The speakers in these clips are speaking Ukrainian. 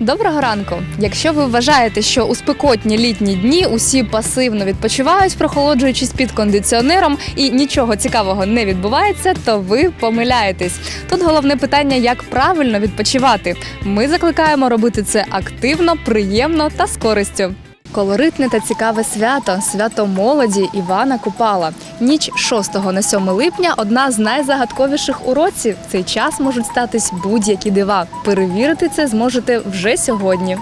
Доброго ранку! Якщо ви вважаєте, що у спекотні літні дні усі пасивно відпочивають, прохолоджуючись під кондиціонером, і нічого цікавого не відбувається, то ви помиляєтесь. Тут головне питання, як правильно відпочивати. Ми закликаємо робити це активно, приємно та з користю. Колоритне та цікаве свято свято молоді Івана Купала. Ніч 6 на 7 липня одна з найзагадковіших у році. В цей час можуть статись будь-які дива. Перевірити це зможете вже сьогодні.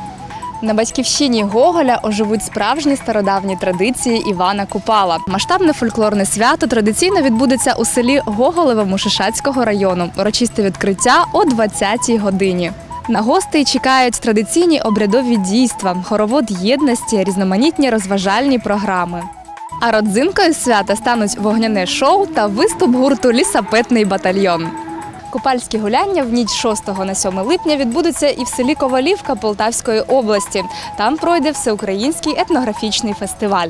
На батьківщині Гоголя оживуть справжні стародавні традиції Івана Купала. Масштабне фольклорне свято традиційно відбудеться у селі Гоголевому Шишацького району. Урочисте відкриття о 20-й годині. На гостей чекають традиційні обрядові дійства, хоровод єдності, різноманітні розважальні програми. А родзинкою свята стануть вогняне шоу та виступ гурту Лісапетний батальйон. Купальські гуляння в ніч 6 на 7 липня відбудуться і в селі Ковалівка Полтавської області. Там пройде всеукраїнський етнографічний фестиваль.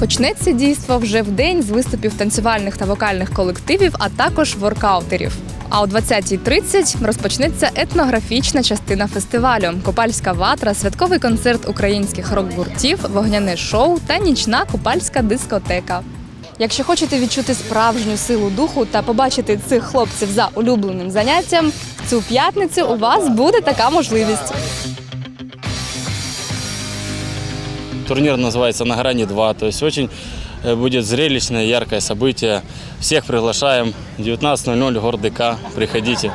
Почнеться дійство вже в день з виступів танцювальних та вокальних колективів, а також воркаутерів. А о 20.30 розпочнеться етнографічна частина фестивалю: Купальська ватра, святковий концерт українських рок-гуртів, вогняне шоу та нічна купальська дискотека. Якщо хочете відчути справжню силу духу та побачити цих хлопців за улюбленим заняттям, цю п'ятницю у вас буде така можливість. Турнир называется «На грани 2», то есть будет зрелищное, яркое событие. Всех приглашаем. 19.00, город ДК. Приходите.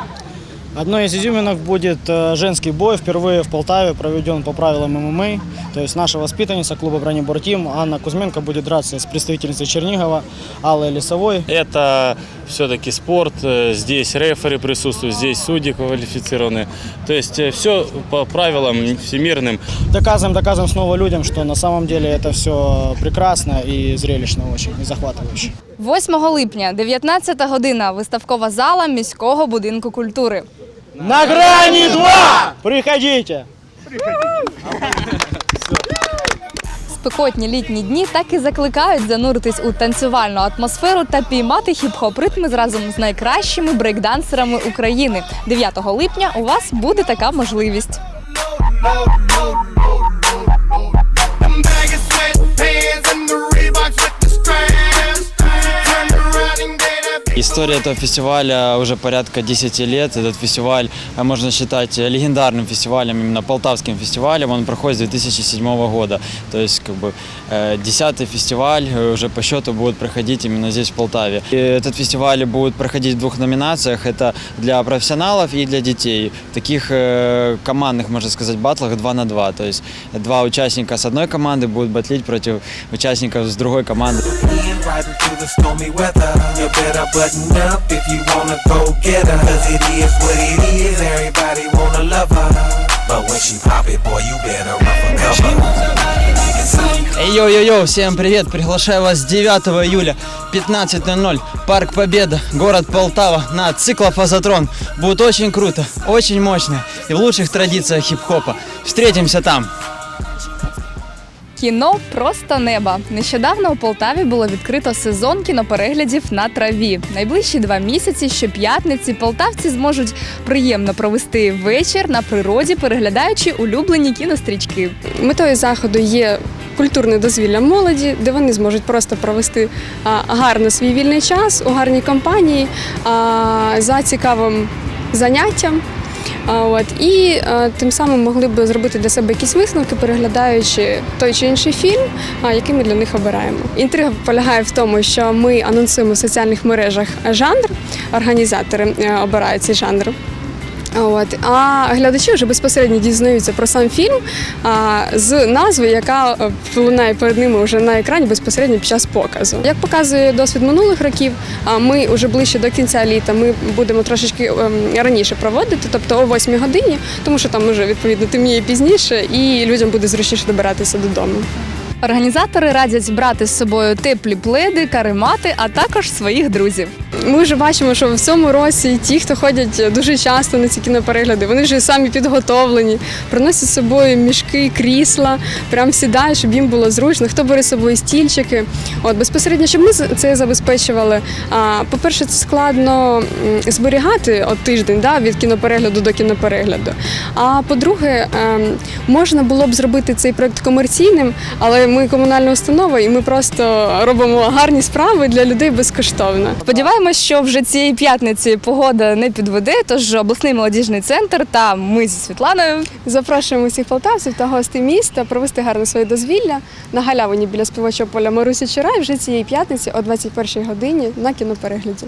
Одной из изюминок будет э, женский бой. Впервые в Полтаве проведен по правилам ММА. То есть наша воспитанница клуба «Бронебортим» Анна Кузьменко будет драться с представительницей Чернигова Аллой Лисовой. Это все-таки спорт. э, Здесь рефери присутствуют, здесь судьи квалифицированные. То есть все по правилам всемирным. Доказываем, доказываем снова людям, что на самом деле это все прекрасно и зрелищно очень, и захватывающе. 8 липня, 19 година, виставкова зала міського будинку культури. На грани 2! Приходите! Спекотні літні дні так і закликають зануритись у танцювальну атмосферу та піймати хіп-хоп ритми разом з найкращими брейкдансерами України. 9 липня у вас буде така можливість. История этого фестиваля уже порядка 10 лет. Этот фестиваль а, можно считать легендарным фестивалем, именно полтавским фестивалем. Он проходит с 2007 года. То есть, как бы, э, 10 фестиваль э, уже по счету будет проходить именно здесь, в Полтаве. И этот фестиваль будет проходить в двух номинациях. Это для профессионалов и для детей. В таких э, командных, можно сказать, батлах 2 на 2. То есть, два участника с одной команды будут батлить против участников с другой команды. Button up if you wanna go get her. Cause it is what it is. Everybody wanna love her. But when she pop it, boy, you better run for cover. Эй, йо-йо-йо, всем привет! Приглашаю вас 9 июля, 15.00, Парк Победа, город Полтава, на циклофазотрон. Будет очень круто, очень мощно и в лучших традициях хип-хопа. Встретимся там! Кіно просто неба. Нещодавно у Полтаві було відкрито сезон кінопереглядів на траві. Найближчі два місяці щоп'ятниці полтавці зможуть приємно провести вечір на природі, переглядаючи улюблені кінострічки. Метою заходу є культурне дозвілля молоді, де вони зможуть просто провести гарно свій вільний час у гарній компанії за цікавим заняттям. От, і тим самим могли б зробити для себе якісь висновки, переглядаючи той чи інший фільм, який ми для них обираємо. Інтрига полягає в тому, що ми анонсуємо в соціальних мережах жанр, організатори е, обирають цей жанр. От а глядачі вже безпосередньо дізнаються про сам фільм а, з назви, яка е, лунає перед ними вже на екрані безпосередньо під час показу. Як показує досвід минулих років, а ми вже ближче до кінця літа ми будемо трошечки ем, раніше проводити, тобто о 8 годині, тому що там вже відповідно темніє пізніше, і людям буде зручніше добиратися додому. Організатори радять брати з собою теплі пледи, каремати, а також своїх друзів. Ми вже бачимо, що в цьому році ті, хто ходять дуже часто на ці кіноперегляди, вони вже самі підготовлені, приносять з собою мішки, крісла, прям сідають, щоб їм було зручно. Хто бере з собою стільчики. От безпосередньо, щоб ми це забезпечували. По-перше, це складно зберігати от тиждень да, від кіноперегляду до кіноперегляду. А по-друге, ем, можна було б зробити цей проект комерційним, але ми комунальна установа, і ми просто робимо гарні справи для людей безкоштовно. Сподіваємось, що вже цієї п'ятниці погода не підведе. Тож обласний молодіжний центр та ми зі Світланою Запрошуємо всіх полтавців та гостей міста провести гарне своє дозвілля на галявині біля співочого поля Марусі Чурай вже цієї п'ятниці о 21 годині на кіноперегляді.